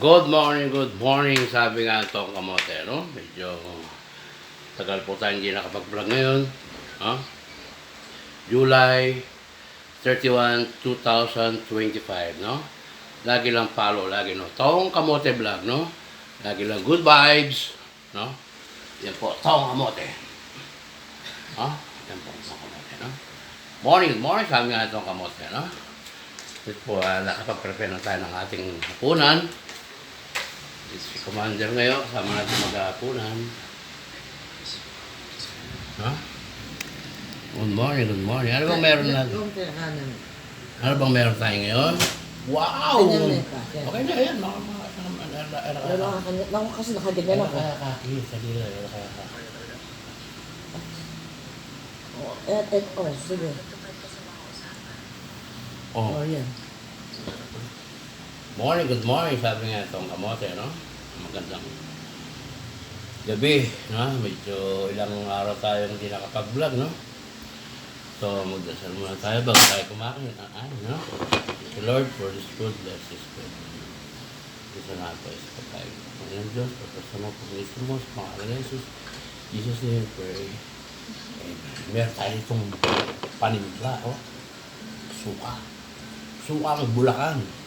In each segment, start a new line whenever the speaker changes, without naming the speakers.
Good morning, good morning, sabi nga itong kamote, no? Medyo tagal po tayo hindi nakapag-vlog ngayon. Ha? July 31, 2025, no? Lagi lang follow, lagi, no? Tong kamote vlog, no? Lagi lang good vibes, no? Yan po, tong kamote. Ha? Yan po, tong kamote, no? Morning, morning, sabi nga itong kamote, no? Ito po, uh, nakapag-prepare na tayo ng ating hapunan. Si Commander ngayon, kasama natin mag-aapunan. Ha? Good morning, good morning. Ano bang meron natin? Ano bang meron tayo ngayon? Wow!
Kasi.
Okay na yan. Mga morning, good morning. Sabi nga itong kamote, no? Magandang gabi, no? Medyo ilang araw tayong hindi nakapag-vlog, no? So, magdasal muna tayo bago tayo kumain. Ah, no? The Lord for this food, bless this food. Isa na ito is patay. Panginoon Diyos, pagkasama po ng mo sa mga Jesus. Jesus name, pray. Amen. Meron tayo itong panimla, oh. Suka. Suka ng Bulacan.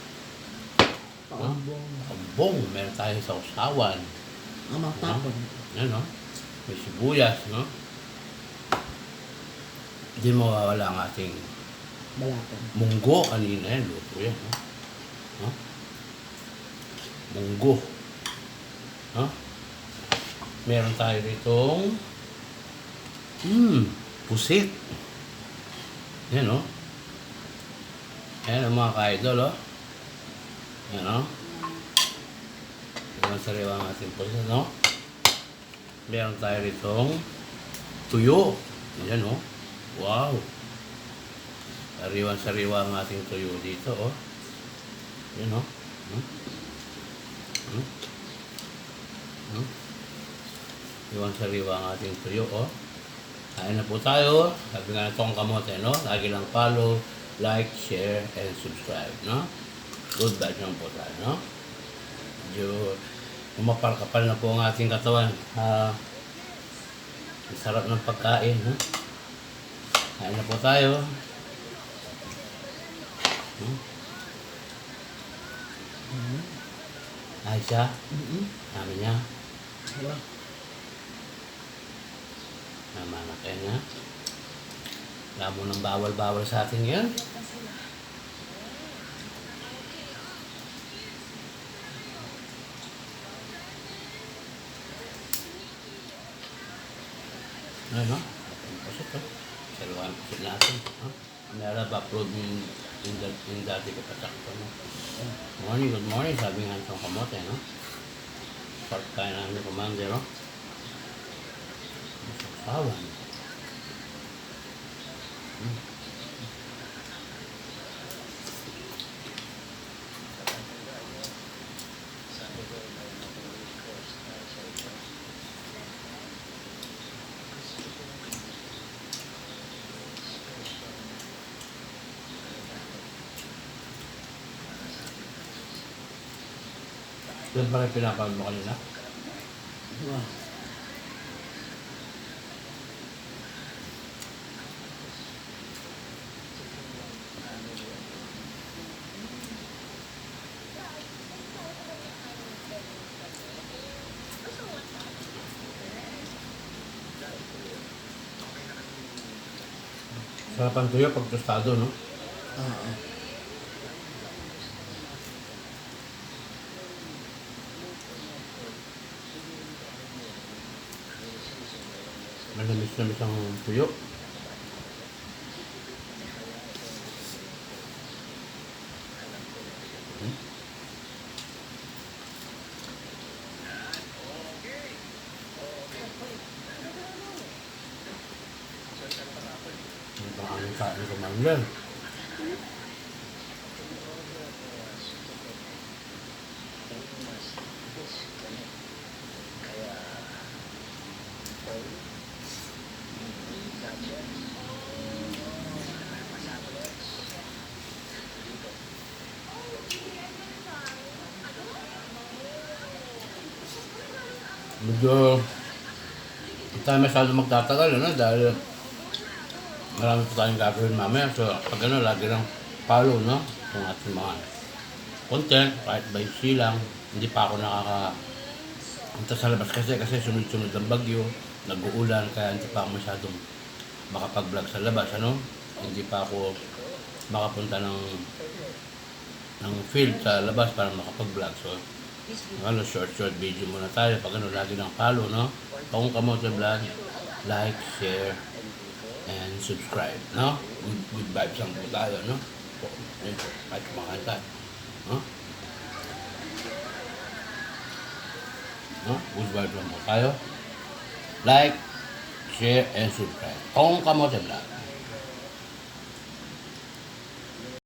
Paambong.
Ambong, meron tayo sa usawan.
Amang tapon.
Yan, no? May sibuyas, no? Hindi mawawala ang ating
Balatan.
munggo kanina yan. Luto yan, no? no? Munggo. No? Meron tayo ditong hmm, pusit. Yan, no? Yan ang mga ka-idol, oh. Yan, no? Yan ang sariwa ang ating pusit, no? Meron tayo ditong tuyo. Yan, oh. Wow. Sariwan-sariwa ang ating tuyo dito, oh. Yan, oh. Hmm? Hmm? Hmm? Sariwan-sariwa ang ating tuyo, oh. Kain na po tayo. Sabi nga itong kamote, no? Lagi lang follow, like, share, and subscribe, no? Good vibes po tayo, no? Medyo umapal-kapal na po ang ating katawan. Ah, ang sarap ng pagkain, no? Kain na po tayo. Hmm? Ay siya,
Mm-hmm.
sabi niya,
Wala.
namanak kayo niya. Wala mo nang bawal-bawal sa atin yan. Ano, pasok, no? Saluhan po sila natin, no? Meron ba upload mo yung, yung, dat- yung dati ko patakto, no? Morning, good morning, sabi nga itong kamote, no? Start tayo namin ni Commander, no? Masaksawan. Doon pa rin pinapanood mo kanina?
Wala.
Sarapan tuyo pag tostado, no?
Oo.
Manamis-namis ang tuyo. kain ko man yan. Thank you. Medyo hindi tayo masyado magtatagal, ano, dahil marami pa tayong gagawin mamaya. So, pag ano, lagi lang follow, no? Kung ating mga content, kahit by silang, hindi pa ako nakaka punta sa labas kasi kasi sunod-sunod ang bagyo, nag-uulan, kaya hindi pa ako masyadong makapag-vlog sa labas, ano? Hindi pa ako makapunta ng ng field sa labas para makapag-vlog. So, ano, short short video muna tayo. Pag ano, lagi ng follow, no? Kung kamote vlog, like, share, and subscribe, no? Good, good vibes lang po tayo, no? Po, yun po, kahit kumakain tayo. No? No? Good vibes lang po tayo. Like, share, and subscribe. Kung kamote vlog.